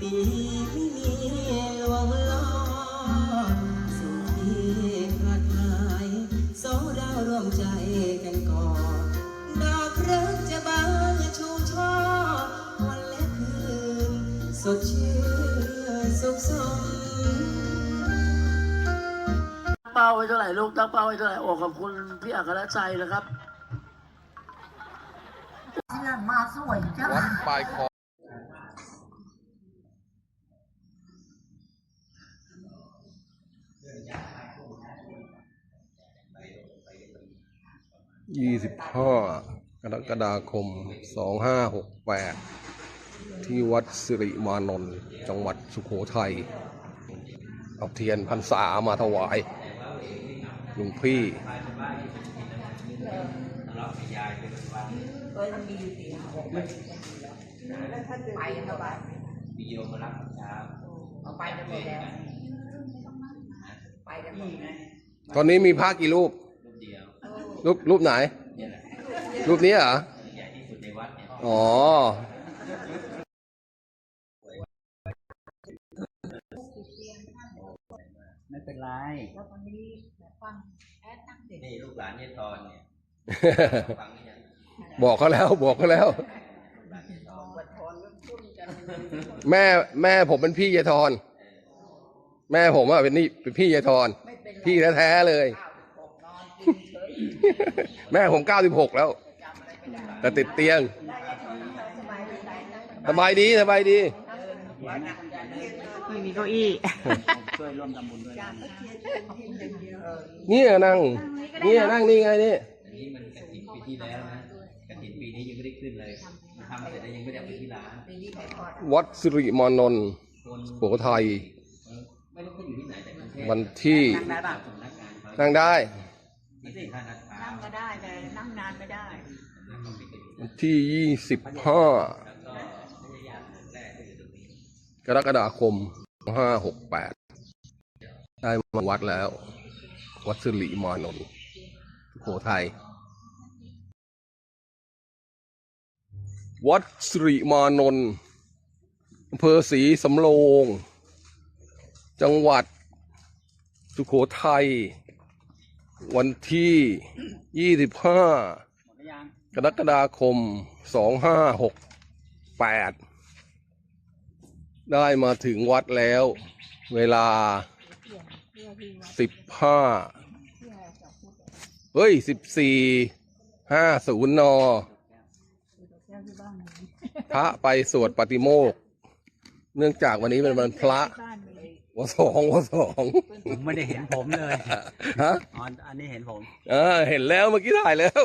ปีไม่มีหลวงล้อสิ่งที่ขาดหายสองดาวร่วมใจกันก่อนดอกรักจะบานชูช่อวันและคืน สดชื่นสุขสมเป้าไว้เท่าไหร่ลูกตั้งเป้าไว้เท่าไหร่โอ้ขอบคุณพี่อัครชัยนะครับ เชื่อมาสวยจัง วัดปลายคอ ยี่สิบห้ากรกฎาคมสองห้าหกแปดที่วัดสิริมานนท์จังหวัดสุโขทัยเอาเทียนพรรษามาถวายหลวงพี่ไปเท่าไหร่วิดีโอมารับเช้าเอาไปกันหมดแล้วไปกันหมดแล้วตอนนี้มีพระกี่รูป รูปรูปไหนรูปนี้เหรออ๋อ ไม่เป็นไรแล้วตอนนี้แบบฟังแอดตั้งเด็กนี่ลูกหลานยายทอนเนี่ยฟังนี่ยังบอกเขาแล้วบอกเขาแล้วแม่แม่ผมเป็นพี่ยายทอน แม่ผมอะเป็นนี่เป็นพี่ยายทอนพี่แท้ๆเลยนอนกินเฉย แม่ผมเก้าสิบหกแล้ว แต่ติดเตียงสบายดีสบายดี ไม่มีเก้าอี้ ช่วยร่วมทำบุญด้วยนะเนี่ยนั่งเนี่ยนั่งนี่ไงนี่อันนี้มันกระถินปีที่แล้วนะกระถินปีนี้ยังไม่ได้ขึ้นเลยทำเสร็จแล้วยังไม่ได้เอาไปที่ร้านวัดสิริมานนท์คนสุโขทัยไม่รู้เขาอยู่ที่ไหนแต่กรุงเทพวันที่ นั่งได้ป่ะสำนักงานเขานั่ง ได้ที่สี่ท่านักนั่งก็ได้แต่นั่งนานไม่ได้ วันที่ยี่สิบห้าแล้วก็พยายามแรกก็อกรกฎาคมห้าหกแปดได้มาวัดแล้ว วัดสิริมานนท์สุโขทัยวัดสิริมานนท์อำเภอศรีสำโรง จังหวัดสุโขทัย วันที่ยี่สิบห้ากรกฎาคมสองห้าหกแปดได้มาถึงวัดแล้ว เวลาสิบห้าเฮ้ยสิบสี่ห้าศูนย์นอพระไปสวดปฏิโมกข์เนื่องจากวันนี้เป็นวันพระ วันสองวันสองผมไม่ได้เห็นผมเลยฮะ อ๋ออันนี้เห็นผม เออเห็นแล้วเมื่อกี้ถ่ายแล้ว